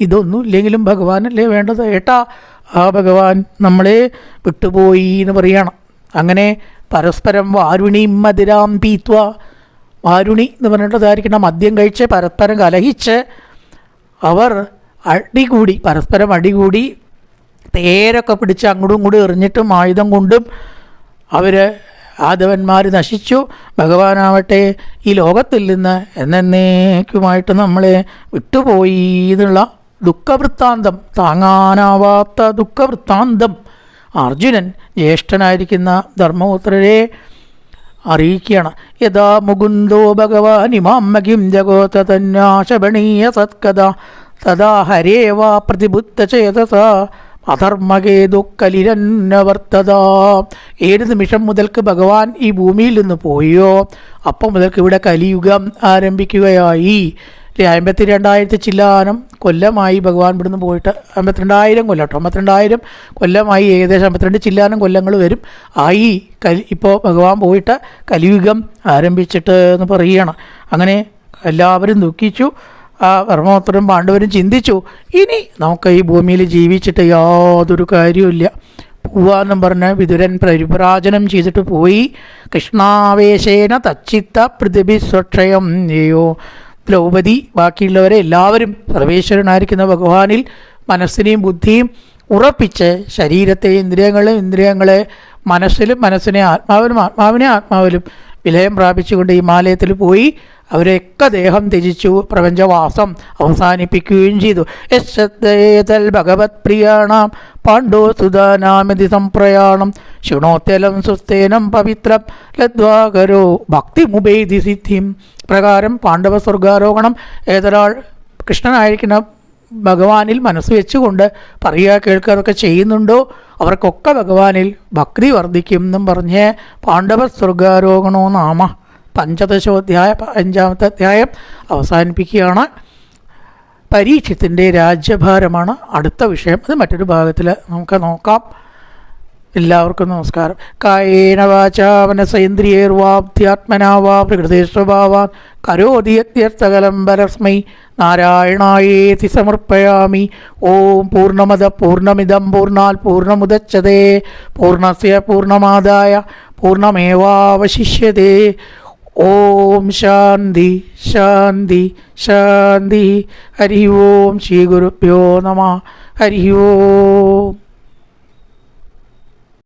S1: ഇതൊന്നും ഇല്ലെങ്കിലും ഭഗവാനല്ലേ വേണ്ടത്. ഏട്ടാ ആ ഭഗവാൻ നമ്മളെ വിട്ടുപോയി എന്ന് പറയണം. അങ്ങനെ പരസ്പരം വാരുണിയും മധുരാം പീത്വ. വാരുണി എന്ന് പറഞ്ഞിട്ടതായിരിക്കണം മദ്യം കഴിച്ച് പരസ്പരം കലഹിച്ച് അവർ അടികൂടി പരസ്പരം അടികൂടി തേരൊക്കെ പിടിച്ച് അങ്ങോട്ടും ഇങ്ങോട്ടും എറിഞ്ഞിട്ടും ആയുധം കൊണ്ടും അവർ ആദവന്മാർ നശിച്ചു. ഭഗവാനാവട്ടെ ഈ ലോകത്തിൽ നിന്ന് എന്നേക്കുമായിട്ട് നമ്മളെ വിട്ടുപോയി എന്നുള്ള ദുഃഖവൃത്താന്തം താങ്ങാനാവാത്ത ദുഃഖവൃത്താന്തം. അർജുനൻ ജ്യേഷ്ഠനായിരിക്കുന്ന ധർമ്മപുത്രരെ അറിയിക്കുകയാണ്. യഥാ മുകുന്ദോ ഭഗവാൻ ഇമാമ്മകിം ജഗോത തന്നാശപണീയ സത്കഥ തഥാ ഹരേ വാ പ്രതിബുദ്ധചേതസ അധർമ്മകേതു കലിരന്നവർത്തത ഏത് നിമിഷം മുതൽക്ക് ഭഗവാൻ ഈ ഭൂമിയിൽ നിന്ന് പോയോ? അപ്പം മുതൽക്ക് ഇവിടെ കലിയുഗം ആരംഭിക്കുകയായി. അമ്പത്തി രണ്ടായിരത്തി ചില്ലാനം കൊല്ലമായി ഭഗവാൻ ഇവിടുന്ന് പോയിട്ട് അമ്പത്തിരണ്ടായിരം കൊല്ലം കേട്ടോ. അമ്പത്തിരണ്ടായിരം കൊല്ലമായി ഏകദേശം അമ്പത്തിരണ്ട് ചില്ലാനം കൊല്ലങ്ങൾ വരും. ആയി കലി ഇപ്പോൾ ഭഗവാൻ പോയിട്ട് കലിയുഗം ആരംഭിച്ചിട്ട് എന്ന് പറയുകയാണ്. അങ്ങനെ എല്ലാവരും ദുഃഖിച്ചു. ധർമ്മപുത്രനും പാണ്ഡവരും ചിന്തിച്ചു ഇനി നമുക്ക് ഈ ഭൂമിയിൽ ജീവിച്ചിട്ട് യാതൊരു കാര്യമില്ല പോവാന്നും പറഞ്ഞ് വിതുരൻ പരിപ്രാജനം ചെയ്തിട്ട് പോയി. കൃഷ്ണാവേശേന തച്ചിത്ത പൃഥിവി സ്വക്ഷയം. ചെയ്യോ ദ്രൗപദി ബാക്കിയുള്ളവരെ എല്ലാവരും സർവേശ്വരനായിരിക്കുന്ന ഭഗവാനിൽ മനസ്സിനെയും ബുദ്ധിയും ഉറപ്പിച്ച് ശരീരത്തെ ഇന്ദ്രിയങ്ങളെ ഇന്ദ്രിയങ്ങളെ മനസ്സിലും മനസ്സിനെ ആത്മാവിനും ആത്മാവിനെ ആത്മാവിലും വിലയം പ്രാപിച്ചുകൊണ്ട് ഹിമാലയത്തിൽ പോയി അവരെയൊക്കെ ദേഹം ത്യജിച്ചു പ്രപഞ്ചവാസം അവസാനിപ്പിക്കുകയും ചെയ്തു. യശ്രദ്ധേതൽ ഭഗവത് പ്രിയാണാം പാണ്ഡോ സുധാനാമിതി സംപ്രയാണം ശുണോത്തലം സുസ്ഥേനം പവിത്രം ലദ്വാകരോ ഭക്തിമുപേതി സിദ്ധിം പ്രകാരം പാണ്ഡവ സ്വർഗാരോഹണം ഏതൊരാൾ കൃഷ്ണനായിരിക്കുന്ന ഭഗവാനിൽ മനസ്സ് വെച്ചുകൊണ്ട് പറയുക കേൾക്കുക അതൊക്കെ ചെയ്യുന്നുണ്ടോ? അവർക്കൊക്കെ ഭഗവാനിൽ ഭക്തി വർദ്ധിക്കും എന്നും പറഞ്ഞ് പാണ്ഡവ സ്വർഗാരോഹണോ നാമ പഞ്ചദശോധ്യായ അഞ്ചാമത്തെ അധ്യായം അവസാനിപ്പിക്കുകയാണ്. പരീക്ഷത്തിന്റെ രാജ്യഭാരമാണ് അടുത്ത വിഷയം. അത് മറ്റൊരു ഭാഗത്തിൽ നമുക്ക് നോക്കാം. എല്ലാവർക്കും നമസ്കാരം. കായേന വാചാ മനസേന്ദ്രിയേർവാബ്ധ്യാത്മനാ വാ പ്രകൃതിസ്വഭാവാൻ കരോതി നാരായണായേതി സമർപ്പയാമി. ഓം പൂർണമത പൂർണമിതം പൂർണാൽ പൂർണമുദച്ഛതേ പൂർണസ്യ പൂർണമാദായ പൂർണമേവാവശിഷ്യതേ ഓം ശാന്തി ശാന്തി ശാന്തി. ഹരി ഓം ശ്രീ ഗുരുഭ്യോ നമ. ഹരി ഓം